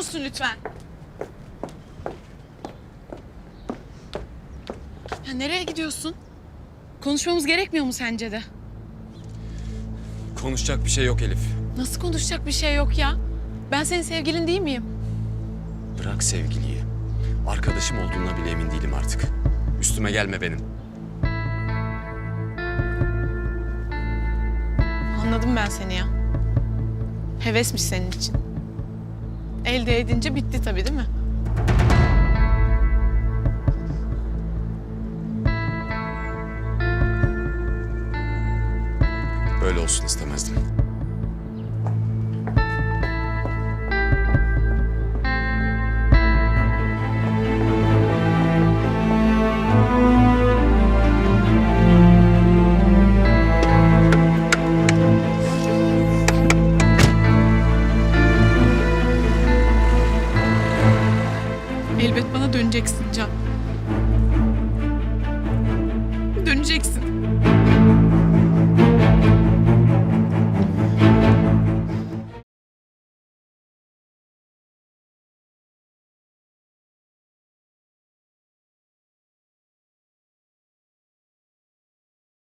musun lütfen? Ya nereye gidiyorsun? Konuşmamız gerekmiyor mu sence de? Konuşacak bir şey yok Elif. Nasıl konuşacak bir şey yok ya? Ben senin sevgilin değil miyim? Bırak sevgiliyi. Arkadaşım olduğuna bile emin değilim artık. Üstüme gelme benim. Anladım ben seni ya. Hevesmiş senin için. Elde edince bitti tabii değil mi? Böyle olsun istemezdim. elbet bana döneceksin Can. Döneceksin.